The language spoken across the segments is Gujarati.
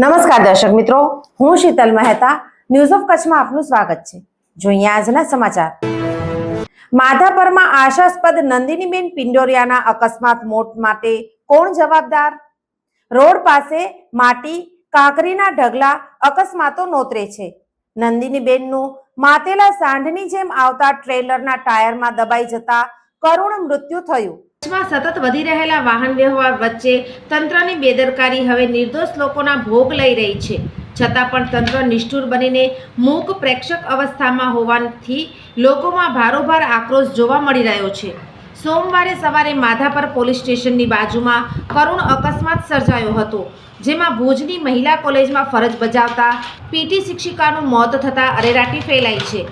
નમસ્કાર દર્શક મિત્રો, હું શીતલ મહેતા ન્યૂઝ ઓફ કચ્છમાં આપનું સ્વાગત છે. જોઈએ આજના સમાચાર. માધાપરમાં આશાસ્પદ નંદિનીબેન પિંડોરિયાના અકસ્માત મોત માટે કોણ જવાબદાર? રોડ પાસે માટી, કાકરીના ઢગલા અકસ્માતો નોતરે છે. નંદિનીબેનનું માતેલા સાંઢની જેમ આવતા ટ્રેલરના ટાયરમાં દબાઈ જતા કરુણ મૃત્યુ થયું. કચ્છમાં સતત વધી રહેલા વાહન વ્યવહાર વચ્ચે તંત્રની બેદરકારી હવે નિર્દોષ લોકોના ભોગ લઈ રહી છે. છતાં પણ તંત્ર નિષ્ઠુર બનીને મૂક પ્રેક્ષક અવસ્થામાં હોવાથી લોકોમાં ભારોભાર આક્રોશ જોવા મળી રહ્યો છે. સોમવારે સવારે માધાપર પોલીસ સ્ટેશનની બાજુમાં કરુણ અકસ્માત સર્જાયો હતો, જેમાં ભુજની મહિલા કોલેજમાં ફરજ બજાવતા પીટી શિક્ષિકાનું મોત થતાં અરેરાટી ફેલાઈ છે.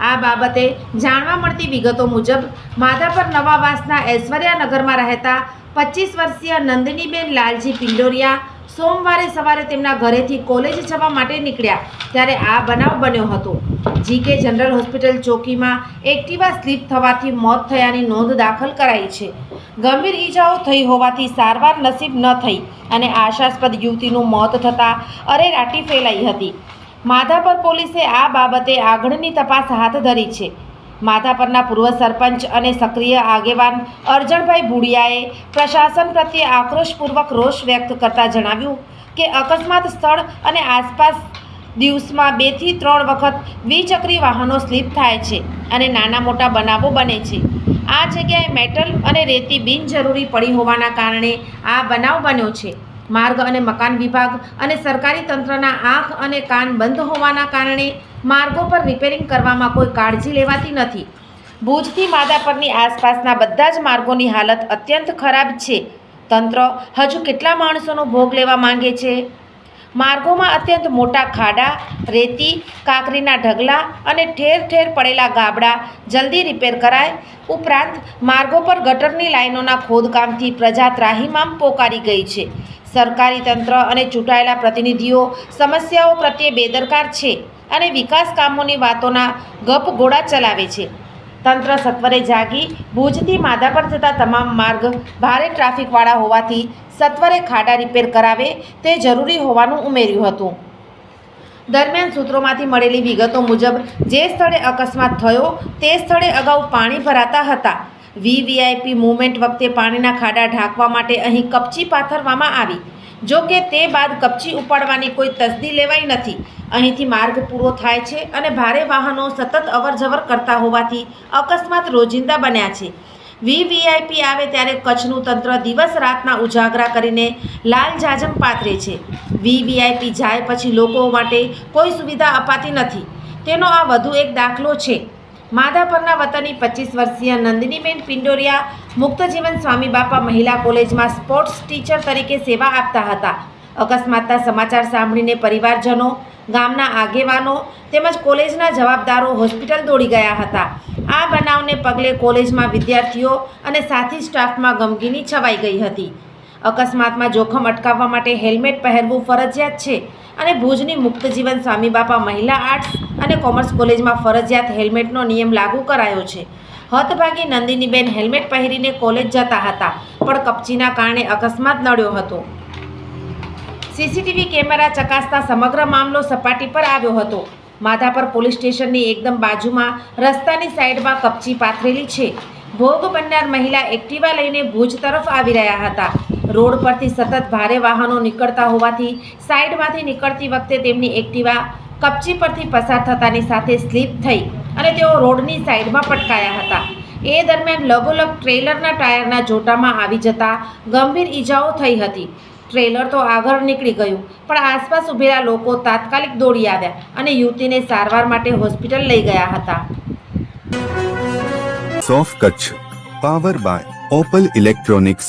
આ બાબતે જાણવા મળતી વિગતો મુજબ માધાપર નવાવાસના ઐશ્વર્યાનગરમાં રહેતા પચીસ વર્ષીય નંદિનીબેન લાલજી પિંડોરિયા સોમવારે સવારે તેમના ઘરેથી કોલેજ જવા માટે નીકળ્યા ત્યારે આ બનાવ બન્યો હતો. જીકે જનરલ હોસ્પિટલ ચોકીમાં એક્ટિવા સ્લીપ થવાથી મોત થયાની નોંધ દાખલ કરાઈ છે. ગંભીર ઈજાઓ થઈ હોવાથી સારવાર નસીબ ન થઈ અને આશાસ્પદ યુવતીનું મોત થતાં અરેરાટી ફેલાઈ હતી. માધાપર પોલીસે આ બાબતે આગળની તપાસ હાથ ધરી છે. માધાપરના પૂર્વ સરપંચ અને સક્રિય આગેવાન અરજણભાઈ ભુડિયાએ પ્રશાસન પ્રત્યે આક્રોશપૂર્વક રોષ વ્યક્ત કરતા જણાવ્યું કે અકસ્માત સ્થળ અને આસપાસ દિવસમાં બેથી ત્રણ વખત દ્વિચક્રી વાહનો સ્લીપ થાય છે અને નાના મોટા બનાવો બને છે. આ જગ્યાએ મેટલ અને રેતી બિનજરૂરી પડી હોવાના કારણે આ બનાવ બન્યો છે. માર્ગ અને મકાન વિભાગ અને સરકારી તંત્રના આંખ અને કાન બંધ હોવાના કારણે માર્ગો પર રિપેરિંગ કરવામાં કોઈ કાળજી લેવાતી નથી. ભુજથી માધાપરની આસપાસના બધા જ માર્ગોની હાલત અત્યંત ખરાબ છે. તંત્ર હજુ કેટલા માણસોનો ભોગ લેવા માંગે છે? માર્ગોમાં અત્યંત મોટા ખાડા, રેતી, કાંકરીના ઢગલા અને ઠેર ઠેર પડેલા ગાબડા જલ્દી રિપેર કરાય. ઉપરાંત માર્ગો પર ગટરની લાઈનોના ખોદકામથી પ્રજા ત્રાહિમામ પોકારી ગઈ છે. સરકારી તંત્ર અને ચૂંટાયેલા પ્રતિનિધિઓ સમસ્યાઓ પ્રત્યે બેદરકાર છે અને વિકાસ કામોની વાતોના ગપ ગોળા ચલાવે છે. તંત્ર સત્વરે જાગી ભુજથી માધાપર જતા તમામ માર્ગ ભારે ટ્રાફિકવાળા હોવાથી સત્વરે ખાડા રિપેર કરાવે તે જરૂરી હોવાનું ઉમેર્યું હતું. દરમિયાન સૂત્રોમાંથી મળેલી વિગતો મુજબ જે સ્થળે અકસ્માત થયો તે સ્થળે અગાઉ પાણી ભરાતા હતા. વીવીઆઈપી મુવમેન્ટ વખતે પાણીના ખાડા ઢાંકવા માટે અહીં કપચી પાથરવામાં આવી. જો કે તે બાદ કપચી ઉપાડવાની કોઈ તસદી લેવાઈ નથી. અહીંથી માર્ગ પૂરો થાય છે અને ભારે વાહનો સતત અવરજવર કરતા હોવાથી અકસ્માત રોજિંદા બન્યા છે. વીવીઆઈપી આવે ત્યારે કચ્છનું તંત્ર દિવસ રાતના ઉજાગરા કરીને લાલ જાજમ પાથરે છે. વીવીઆઈપી જાય પછી લોકો માટે કોઈ સુવિધા અપાતી નથી. તેનો આ વધુ એક દાખલો છે. માધાપરના વતની પચીસ વર્ષીય નંદિનીબેન પિંડોરિયા, મુક્તજીવન સ્વામી બાપા મહિલા કોલેજમાં સ્પોર્ટ્સ ટીચર તરીકે સેવા આપતા હતા. અકસ્માતના સમાચાર સાંભળીને પરિવારજનો, ગામના આગેવાનો તેમજ કોલેજના જવાબદારો હોસ્પિટલ દોડી ગયા હતા. આ બનાવને પગલે કોલેજમાં વિદ્યાર્થીઓ અને સાથી સ્ટાફમાં ગમગીની છવાઈ ગઈ હતી. અકસ્માતમાં જોખમ અટકાવવા માટે હેલ્મેટ પહેરવું ફરજિયાત છે અને ભુજની મુક્તજીવન સ્વામી બાપા મહિલા આર્ટ્સ અને કોમર્સ કોલેજમાં ફરજિયાત હેલ્મેટનો નિયમ લાગુ કરાયો છે. હતભાગી નંદિનીબેન હેલ્મેટ પહેરીને કોલેજ જતા હતા, પણ કપચીના કારણે અકસ્માત નડ્યો હતો. સીસીટીવી કેમેરા ચકાસતા સમગ્ર મામલો સપાટી પર આવ્યો હતો. માધાપર પોલીસ સ્ટેશનની એકદમ બાજુમાં રસ્તાની સાઈડમાં કપચી પાથરેલી છે. ભોગ બનનાર મહિલા એક્ટિવા લઈને ભુજ તરફ આવી રહ્યા હતા. રોડ પરથી સતત ભારે વાહનો નીકળતા હોવાથી સાઈડમાંથી નીકળતી વખતે તેમની એક્ટિવા કપચી પરથી પસાર થતાની સાથે સ્લીપ થઈ અને તેઓ રોડની સાઈડમાં પટકાયા હતા. એ દરમિયાન લગોલગ ટ્રેલરના ટાયરના જોટામાં આવી જતા ગંભીર ઈજાઓ થઈ હતી. ટ્રેલર તો આગળ નીકળી ગયું, પણ આસપાસ ઊભેલા લોકો તાત્કાલિક દોડી આવ્યા અને યુવતીને સારવાર માટે હોસ્પિટલ લઈ ગયા હતા. સોફ Kutch, power by Opal electronics.